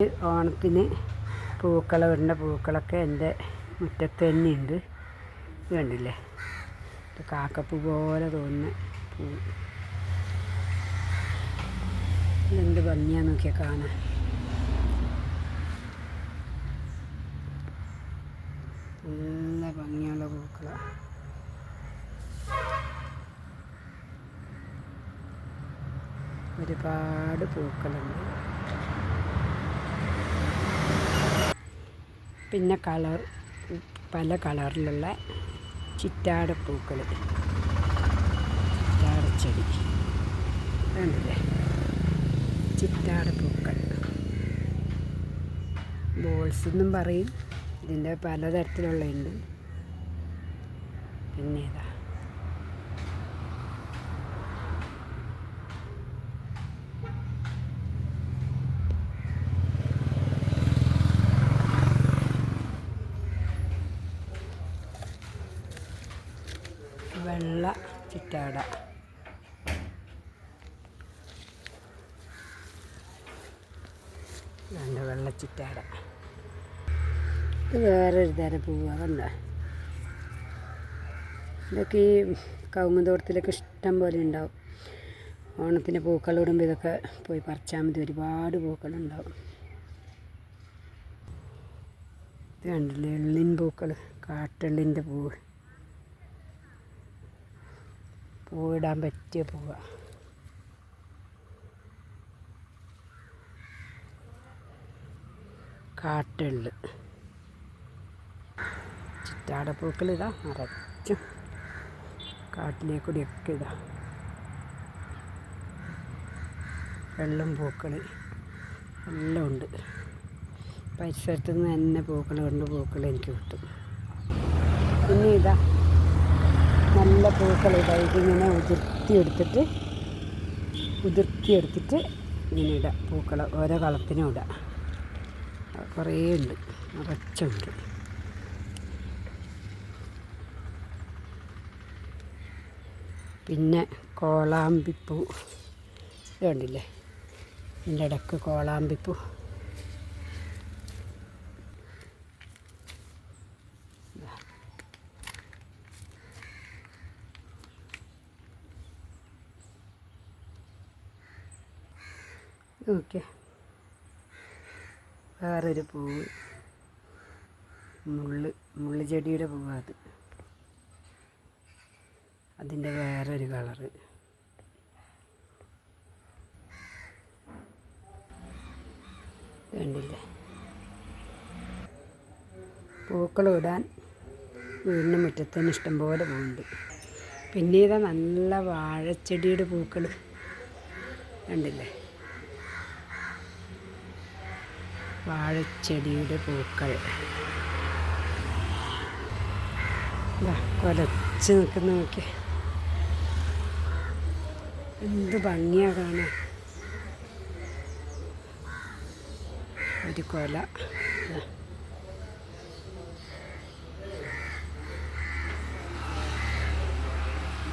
ഓണത്തിന് പൂക്കൾ വരുന്ന പൂക്കളൊക്കെ എന്റെ മുറ്റത്ത് തന്നെ ഉണ്ട് കണ്ടില്ലേ? കാക്കപ്പൂ പോലെ തോന്നുന്ന പൂ. എന്ത് ഭംഗിയാന്ന് നോക്കിയാൽ കാണാൻ. നല്ല ഭംഗിയുള്ള പൂക്കളാണ് ഒരുപാട് പൂക്കളുണ്ട്. പിന്നെ കളർ പല കളറിലുള്ള ചിറ്റാട പൂക്കൾ ചിറ്റാടച്ചെടി കണ്ടില്ലേ? ചിറ്റാടപ്പൂക്കൾ ബോൾസ് എന്നും പറയും. ഇതിന്റെ പലതരത്തിലുള്ളതുണ്ട്. പിന്നെ ഇതാ വെള്ള ചിറ്റാട. നല്ല വെള്ള ചിറ്റാട. ഇത് വേറൊരു തരം പൂവാ ഇതൊക്കെ ഈ കവുങ്ങുതോട്ടത്തിലൊക്കെ ഇഷ്ടം പോലെ ഉണ്ടാവും. ഓണത്തിന് പൂക്കളിടുമ്പോൾ ഇതൊക്കെ പോയി പറിച്ചാൽ മതി. ഒരുപാട് പൂക്കളുണ്ടാവും ഇത് കണ്ടില്ലേ? എള്ളിൻ പൂക്കൾ കാട്ടെള്ളിന്റെ പൂവ്. പൂവിടാൻ പറ്റിയ പൂവ. കാട്ടെള്ള്. ചിറ്റാടപ്പൂക്കൾ ഇതാ നിറച്ചും കാട്ടിലെ കൂടിയൊക്കെ ഇതാ. വെള്ളം പൂക്കൾ എല്ലാം ഉണ്ട്. പരിസരത്തു നിന്ന് തന്നെ പൂക്കൾ കൊണ്ട് പൂക്കൾ എനിക്ക് കിട്ടും. പിന്നെ ഇതാ നല്ല പൂക്കൾ ഇതാ. ഇതിങ്ങനെ ഉതിർത്തിയെടുത്തിട്ട് ഉതിർത്തിയെടുത്തിട്ട് ഇങ്ങനെ ഇടാം പൂക്കൾ. ഓരോ കളത്തിനും ഇടാം. കുറേ ഉണ്ട്. നിറച്ചുണ്ട് പിന്നെ കോളാമ്പിപ്പൂ. ഇതുണ്ടില്ലേ? ഇതിന്റെ ഇടയ്ക്ക് കോളാമ്പിപ്പൂ. ഓക്കെ വേറൊരു പൂവ്. മുള്ള് മുള്ള് ചെടിയുടെ പൂവാത് അതിന്റെ വേറൊരു കളറ്. കണ്ടില്ലേ? പൂക്കളിടാൻ വീടിന്റെ മുറ്റത്തിന് ഇഷ്ടം ഇഷ്ടംപോലെ പൂവുണ്ട്. പിന്നെ ഇതാ നല്ല വാഴച്ചെടിയുടെ പൂക്കൾ കണ്ടില്ലേ? വാഴച്ചെടിയുടെ പൂക്കൾ. കൊലച്ച് നിൽക്കുന്ന നോക്കി എന്ത് ഭംഗിയാ കാണാൻ. ഒരു കൊല.